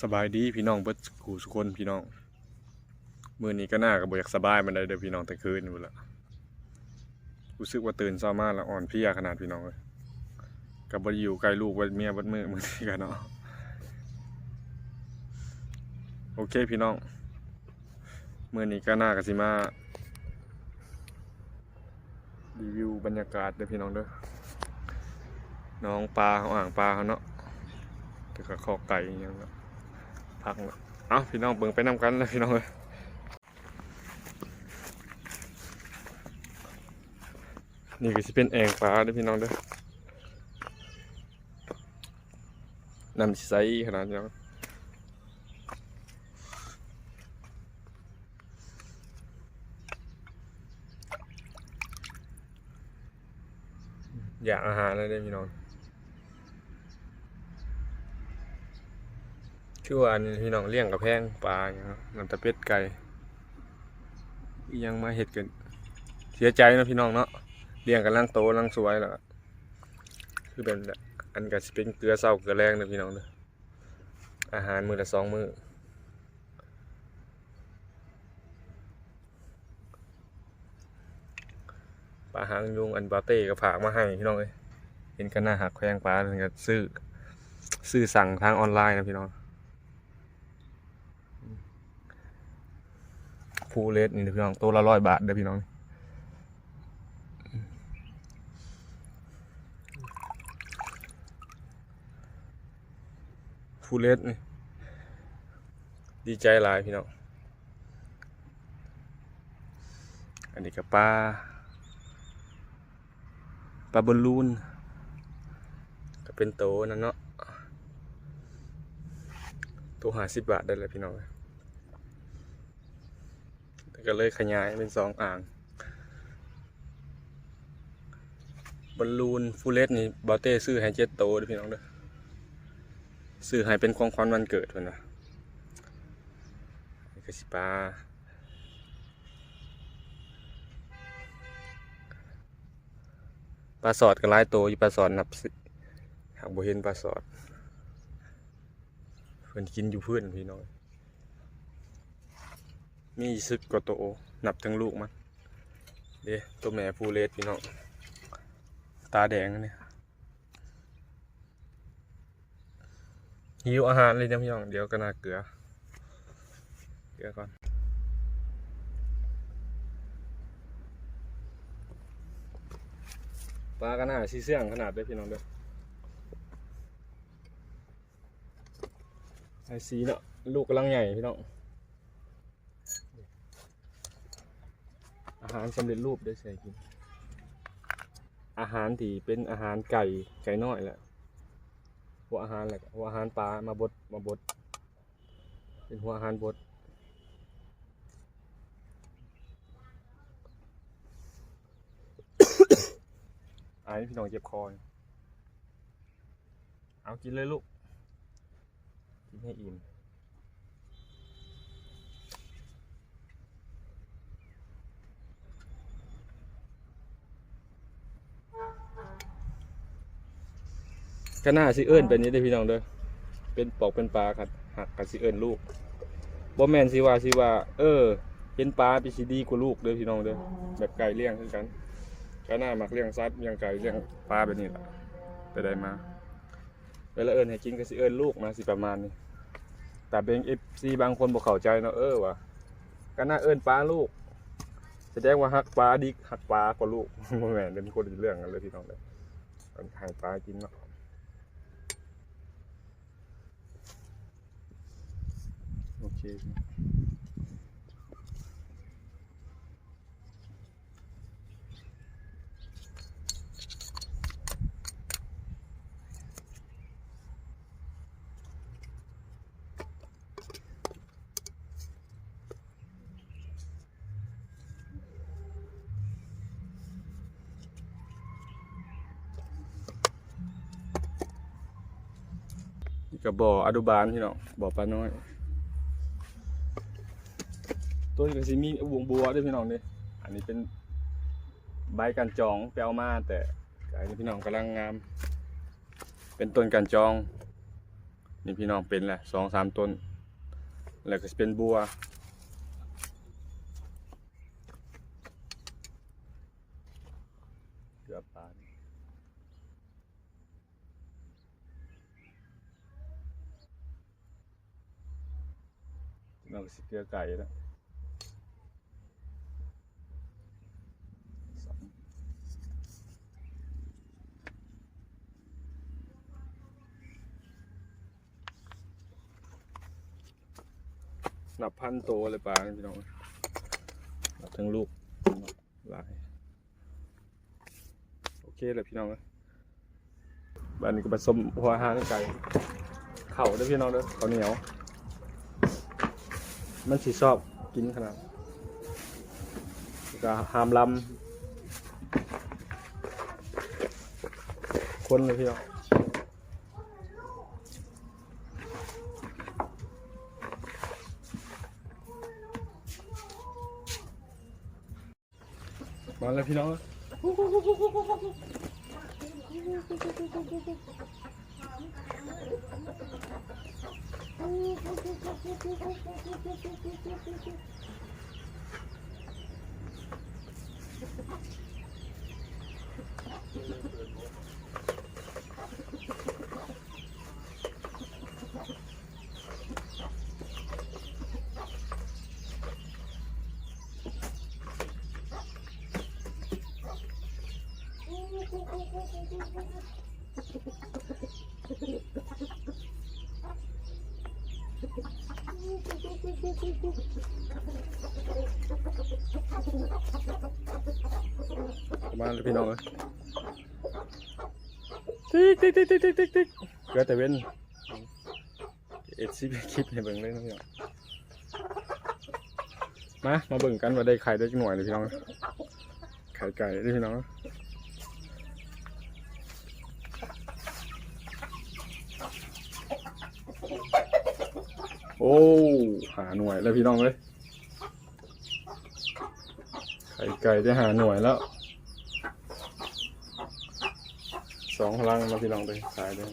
สบายดีพี่น้องเบิดกูสุคนพี่น้องมื้อนี้ก็น่าก็บ่อยากสบายมันได้เด้อพี่น้องแต่คืนพุ่ละรู้สึกว่าตื่นเช้ามาแล้วอ่อนเพลียขนาดพี่น้องเลยก็บ่ได้อยู่ใกล้ลูกไว้เมียบิดมือมือนี้กันเนาะโอเคพี่น้องมื้อนี้ก็น่าก็สิมารีวิวบรรยากาศเด้อพี่น้องเด้อน้องปลาเขาอ่างปลาเขาเนาะแล้วก็ข้อไก่อหยังละ พักละเอ้าพี่น้องเบิ่งไปนำกันเลยพี่น้องเลยนี่ก็สิเป็นแอ่งปลาเด้อพี่น้องเด้อน้ำใสขนาดนี้อยากอาหารเลยเด้อพี่น้อง ชื่อว่าอันพี่น้องเลี้ยงกับแพงปลาอย่างเงิน้ำตะเป็ดไก่ยังมาเห็ดกัน เสียใจนะพี่น้องเนาะเลี้ยงกันล่างโตล่างสวยแล้วก็คือเป็นอันก็สิเป็นเกลือเศร้าเกลือแรงเนะพี่น้องเนาะอาหารมือละสองมือปลาหางยุงอันบาเต้ก็ฝากมาให้พี่น้องเลยเห็นกันหน้าหักแพงปลาเลยก็ซื้อซื้อสั่งทางออนไลน์นะพี่น้อง ฟูเลสนี่นะพี่น้องตัวละร้อยบาทเด้อพี่น้องฟูเลสนี่ดีใจหลายพี่น้อง อันนี้ก็ปลาปลาบอลลูนก็เป็นโตนั่นเนาะตัวหาสิบบาทได้เลยพี่น้อง ก็เลยขยายเป็นสองอ่างบอลลูนฟูเลสนี่บอเต้ซื้อให้เจ็ดโตเด้อพี่น้องเด้อซื้อให้เป็นของขวัญวันเกิดเพิ่นนะนี่ก็สิปลาปลาสอดก็หลายโตอยู่ปลาสอดนับสิหากบ่เห็นปลาสอดเพิ่อนกินอยู่เพื้นพี่น้อง มีสิบกว่าตัวนับทั้งลูกมันเด้ตัวแม่ฟูเลสพี่น้องตาแดงนเนี่ยหิวอาหารเลยนะพี่น้องเดี๋ยวก็น่าเกลือ เกลือก่อนปลาก็น่าซีเสื่องขนาดเด้พี่น้องเด้อไอซีเนาะลูกกำลังใหญ่พี่น้อง อาหารสำเร็จรูปได้ใส่กิน อาหารที่เป็นอาหารไก่ไก่น้อยแหละหัวอาหารแหละหัวอาหารปลามาบดมาบด เป็นหัวอาหารบดไอ้พี่น้องเจ็บคอยเอากินเลยลูก กินให้อิ่ม ก็น่าสิเอิ้นเป็นนี้ได้พี่น้องเด้อเป็นปอกเป็นปลาครับหักกับสิเอิ้นลูกบ่แมนสิว่าสิว่า เออเห็นปลาเป็นสิดีกว่าลูกเด้อพี่น้องเด้อแบบไก่เลี้ยงคือกันก็น่ามักเลี้ยงสัตว์เลี้ยงไก่เลี้ยงปลาแบบนี้ล่ะไปได้มาเวลาเอิ้นให้กินก็สิเอิ้นลูกมาสิประมาณนี้แต่เป็น FC บางคนบ่เข้าใจเนาะเออว่ะก็น่าเอิ้นปลาลูกแสดงว่าหักปลาดิหักปลากว่าลูกบ่แม่นเป็นคนเรื่องกันเลยพี่น้องเด้อเอาให้ปลากินเนาะ โอเคนี่ก็บ่ออนุบาลพี่น้องบ่อปลาน้อย ตัวนี้ก็สิมีวงบัวด้วยพี่น้องเด้อันนี้เป็นใบกันจองไปเอามาแต่อันนี้พี่น้องกำลังงาม เป็นต้นกันจอง นี่พี่น้องเป็นแหละสองสามต้น แล้วก็เป็นบัว เกือบปานเราก็สิเกลือไก่แล้ว บพันโตวเลยปลาเนี่ยพี่น้องนับทั้งลูกหลายโอเคเลยพี่น้องเอ้ยบ้านนี้ก็ผสมหัวอาหารไก่เข่าเด้วยพี่น้องเด้อข้าวเหนียว มันสิชอบกินขนาดแล้วก็หามลำคนเลยพี่น้อง มาแล้วพี่น้อง มาเลยพี่น้องเลยติ๊กติ๊กติ๊กติ๊กติ๊กติ๊กเกิดแต่เว้นเอ็ดซีพีคลิปให้เบิ่งเลยนะพี่น้องมา มาเบิ่งกันว่าได้ไข่ได้จักหน่วยเลยพี่น้องไข่ไก่ได้พี่น้อง โอ้หาหน่วยแล้วพี่น้องเลยไข่ไก่ได้หาหน่วยแล้วสองพลังมาพี่ลองไปขายเลย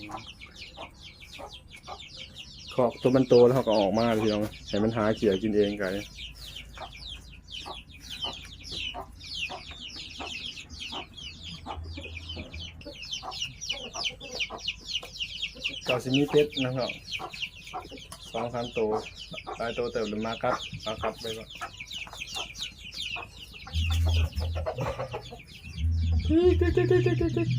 ขอกตัวมันโตแล้วเขาก็ออกมาเลยพี่ลองให้มันหาเขี่ยกินเองไก่เกาซิมีเป็ดนะครับ สองสามตัวตายตัวเติมหรือมาครับมาครับไปก่อนติ๊กติ๊กติ๊กติ๊กติ๊กติ๊ก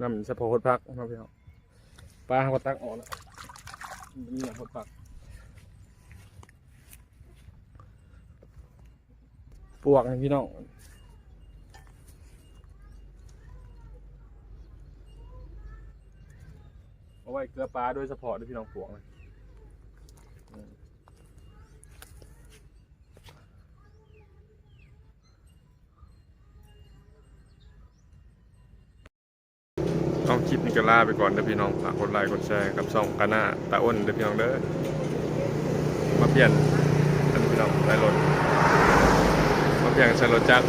น้ำสะโพกพักนะพี่น้องปลาเขาตักออกแล้วนี่นะพดพัก ปวกนะพี่น้องเอาไว้เกลือปลาด้วยสะโพกด้วยพี่น้องปวกนะอืมต้องคลิปนี้ก็ลาไปก่อนเด้อพี่น้องฝากกดไลค์กดแชร์กับช่องกาหน้าตาอ้นเด้อพี่น้องเด้อมาเปลี่ยนอันนี้พี่น้องใส่รถ มาเปลี่างสโลจัก